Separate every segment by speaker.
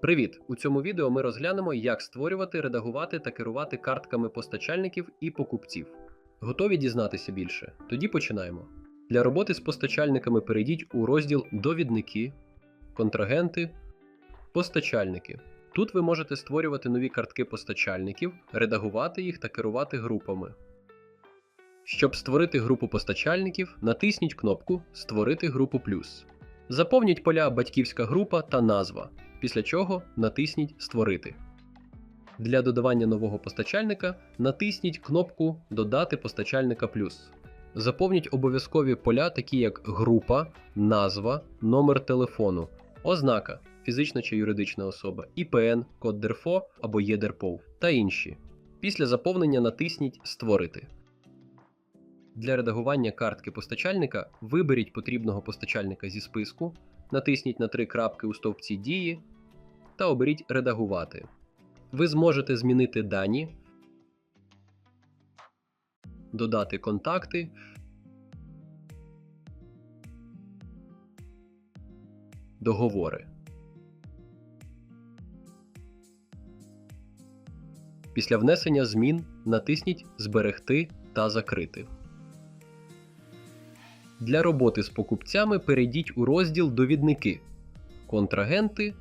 Speaker 1: Привіт! У цьому відео ми розглянемо, як створювати, редагувати та керувати картками постачальників і покупців. Готові дізнатися більше? Тоді починаємо. Для роботи з постачальниками перейдіть у розділ Довідники, контрагенти, постачальники. Тут ви можете створювати нові картки постачальників, редагувати їх та керувати групами. Щоб створити групу постачальників, натисніть кнопку Створити групу плюс. Заповніть поля Батьківська група та назва, після чого натисніть Створити. Для додавання нового постачальника натисніть кнопку Додати постачальника плюс. Заповніть обов'язкові поля, такі як група, назва, номер телефону, ознака фізична чи юридична особа, ІПН, код ДЕРФО або ЄДЕРПОВ та інші. Після заповнення натисніть Створити. Для редагування картки постачальника виберіть потрібного постачальника зі списку, натисніть на три крапки у стовпці дії та оберіть Редагувати. Ви зможете змінити дані, додати контакти, договори. Після внесення змін натисніть Зберегти та закрити. Для роботи з покупцями перейдіть у розділ Довідники, контрагенти,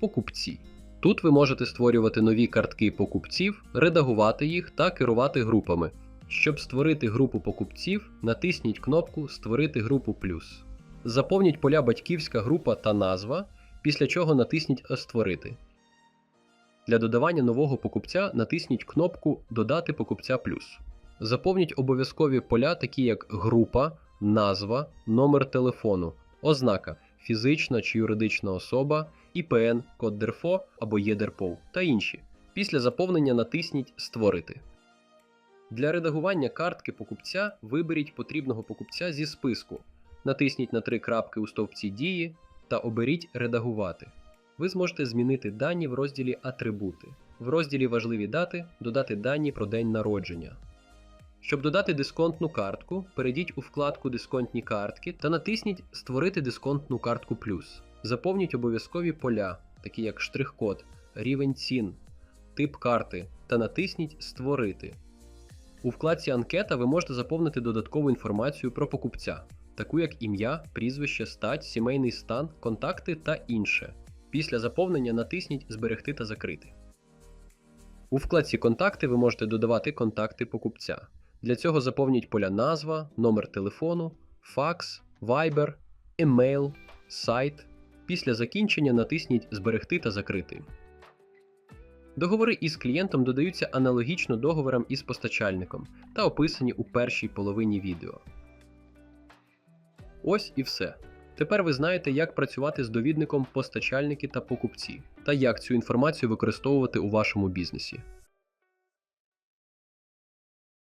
Speaker 1: покупці. Тут ви можете створювати нові картки покупців, редагувати їх та керувати групами. Щоб створити групу покупців, натисніть кнопку Створити групу плюс. Заповніть поля Батьківська група та назва, після чого натисніть Створити. Для додавання нового покупця натисніть кнопку Додати покупця плюс. Заповніть обов'язкові поля, такі як група, назва, номер телефону, ознака фізична чи юридична особа, ІПН, код ДЕРФО або ЄДЕРПОВ та інші. Після заповнення натисніть Створити. Для редагування картки покупця виберіть потрібного покупця зі списку. Натисніть на три крапки у стовпці дії та оберіть Редагувати. Ви зможете змінити дані в розділі Атрибути. В розділі Важливі дати додати дані про день народження. Щоб додати дисконтну картку, перейдіть у вкладку Дисконтні картки та натисніть Створити дисконтну картку плюс. Заповніть обов'язкові поля, такі як штрих-код, рівень цін, тип карти, та натисніть Створити. У вкладці Анкета ви можете заповнити додаткову інформацію про покупця, таку як ім'я, прізвище, стать, сімейний стан, контакти та інше. Після заповнення натисніть Зберегти та закрити. У вкладці Контакти ви можете додавати контакти покупця. Для цього заповніть поля назва, номер телефону, факс, вайбер, емейл, сайт. Після закінчення натисніть Зберегти та закрити. Договори із клієнтом додаються аналогічно договорам із постачальником та описані у першій половині відео. Ось і все. Тепер ви знаєте, як працювати з довідником постачальники та покупці, та як цю інформацію використовувати у вашому бізнесі.